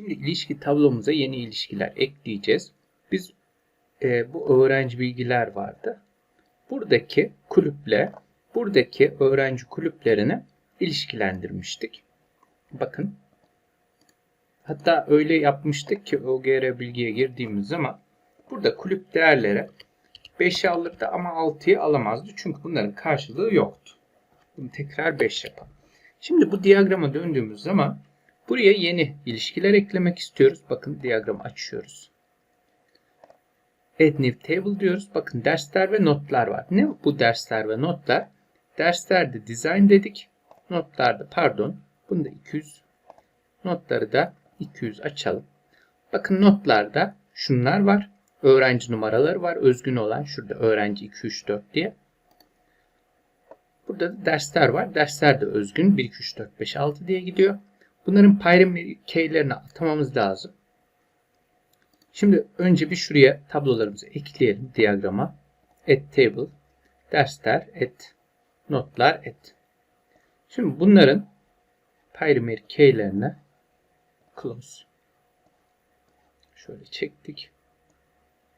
Şimdi ilişki tablomuza yeni ilişkiler ekleyeceğiz. Biz e, bu öğrenci bilgiler vardı. Buradaki kulüple buradaki öğrenci kulüplerini ilişkilendirmiştik. Bakın. Hatta öyle yapmıştık ki OGR bilgiye girdiğimiz zaman burada kulüp değerleri 5'i alırdı ama 6'yı alamazdı. Çünkü bunların karşılığı yoktu. Bunu tekrar 5 yapalım. Şimdi bu diyagrama döndüğümüz zaman buraya yeni ilişkiler eklemek istiyoruz. Bakın diyagramı açıyoruz. Add new table diyoruz. Bakın dersler ve notlar var. Ne bu dersler ve notlar? Derslerde design dedik. Notlarda pardon. Bunu da 200. Notları da 200 açalım. Bakın notlarda şunlar var. Öğrenci numaraları var. Özgün olan şurada öğrenci 2, 3, 4 diye. Burada da dersler var. Dersler de özgün. 1, 2, 3, 4, 5, 6 diye gidiyor. Bunların payram keylerini atamamız lazım. Şimdi önce bir şuraya tablolarımızı ekleyelim diyagrama. Add table, dersler, add, notlar, add. Şimdi bunların primary keylerine close. Şöyle çektik.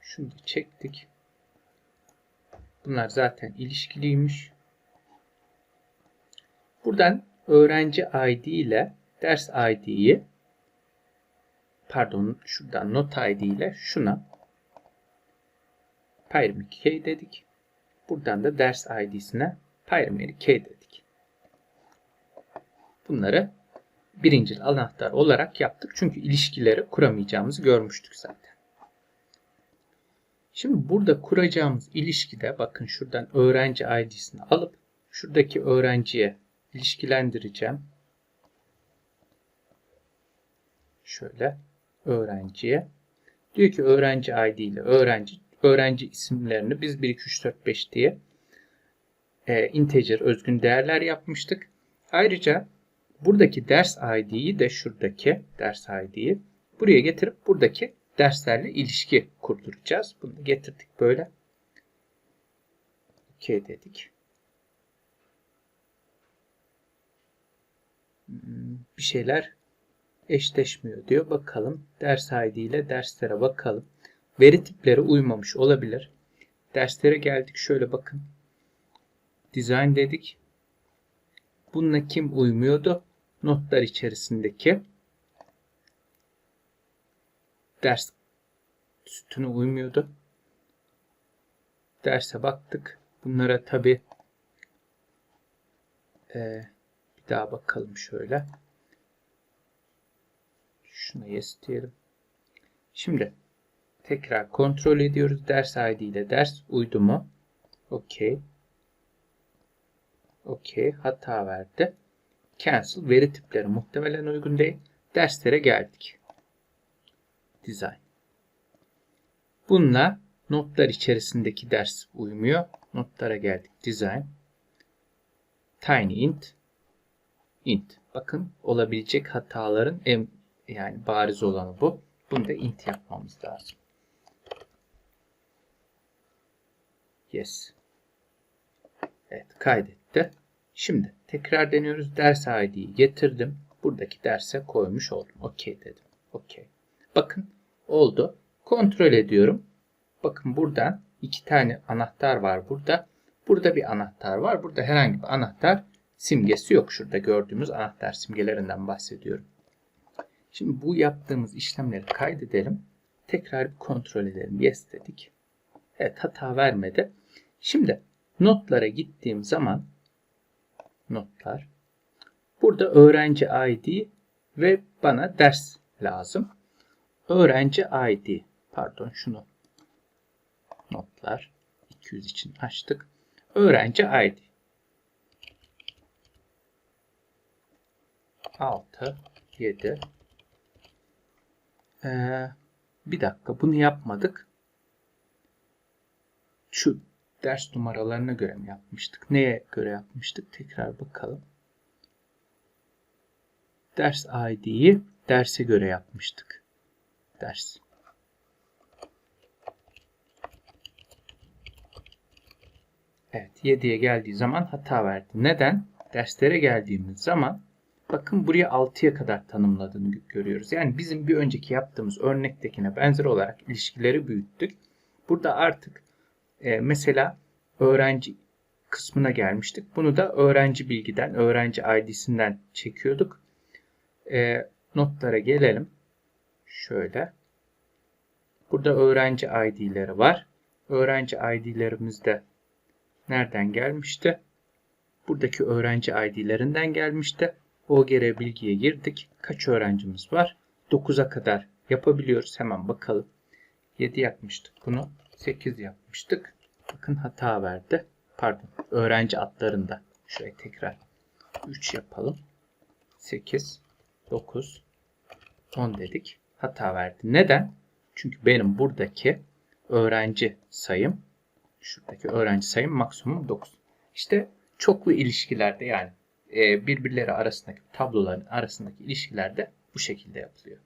Şunu da çektik. Bunlar zaten ilişkiliymiş. Buradan öğrenci ID ile ders ID'yi pardon şuradan not ID ile şuna primary key dedik. Buradan da ders ID'sine primary key dedik. Bunları birinci anahtar olarak yaptık. Çünkü ilişkileri kuramayacağımızı görmüştük zaten. Şimdi burada kuracağımız ilişkide bakın şuradan öğrenci ID'sini alıp şuradaki öğrenciye ilişkilendireceğim. Şöyle öğrenciye. Diyor ki öğrenci ID ile öğrenci öğrenci isimlerini biz 1 2 3 4 5 diye e, integer özgün değerler yapmıştık. Ayrıca buradaki ders ID'yi de şuradaki ders ID'yi buraya getirip buradaki derslerle ilişki kurduracağız. Bunu da getirdik böyle. OK dedik. Hmm, bir şeyler eşleşmiyor diyor. Bakalım ders ID ile derslere bakalım. Veri tipleri uymamış olabilir. Derslere geldik. Şöyle bakın. Design dedik. Bununla kim uymuyordu? Notlar içerisindeki ders sütunu uymuyordu. Derse baktık. Bunlara tabi e, bir daha bakalım şöyle. Şuna yes diyelim. Şimdi tekrar kontrol ediyoruz. Ders ID ile ders uydu mu? OK. OK. Hata verdi. Cancel. Veri tipleri muhtemelen uygun değil. Derslere geldik. Design. Bununla notlar içerisindeki ders uymuyor. Notlara geldik. Design. Tiny int. Int. Bakın olabilecek hataların en yani bariz olanı bu. Bunu da int yapmamız lazım. Yes. Evet kaydetti. Şimdi tekrar deniyoruz. Ders ID'yi getirdim. Buradaki derse koymuş oldum. OK dedim. OK. Bakın oldu. Kontrol ediyorum. Bakın buradan iki tane anahtar var burada. Burada bir anahtar var. Burada herhangi bir anahtar simgesi yok. Şurada gördüğümüz anahtar simgelerinden bahsediyorum. Şimdi bu yaptığımız işlemleri kaydedelim. Tekrar bir kontrol edelim. Yes dedik. Evet hata vermedi. Şimdi notlara gittiğim zaman notlar burada öğrenci ID ve bana ders lazım. Öğrenci ID pardon şunu notlar 200 için açtık. Öğrenci ID 6 7 ee, bir dakika bunu yapmadık. Şu ders numaralarına göre mi yapmıştık? Neye göre yapmıştık? Tekrar bakalım. Ders ID'yi derse göre yapmıştık. Ders. Evet 7'ye geldiği zaman hata verdi. Neden? Derslere geldiğimiz zaman Bakın buraya 6'ya kadar tanımladığını görüyoruz. Yani bizim bir önceki yaptığımız örnektekine benzer olarak ilişkileri büyüttük. Burada artık e, mesela öğrenci kısmına gelmiştik. Bunu da öğrenci bilgiden, öğrenci ID'sinden çekiyorduk. E, notlara gelelim. Şöyle. Burada öğrenci ID'leri var. Öğrenci ID'lerimiz de nereden gelmişti? Buradaki öğrenci ID'lerinden gelmişti. OGR bilgiye girdik. Kaç öğrencimiz var? 9'a kadar yapabiliyoruz. Hemen bakalım. 7 yapmıştık bunu. 8 yapmıştık. Bakın hata verdi. Pardon. Öğrenci adlarında. Şurayı tekrar 3 yapalım. 8, 9, 10 dedik. Hata verdi. Neden? Çünkü benim buradaki öğrenci sayım şuradaki öğrenci sayım maksimum 9. İşte çoklu ilişkilerde yani birbirleri arasındaki tabloların arasındaki ilişkilerde bu şekilde yapılıyor.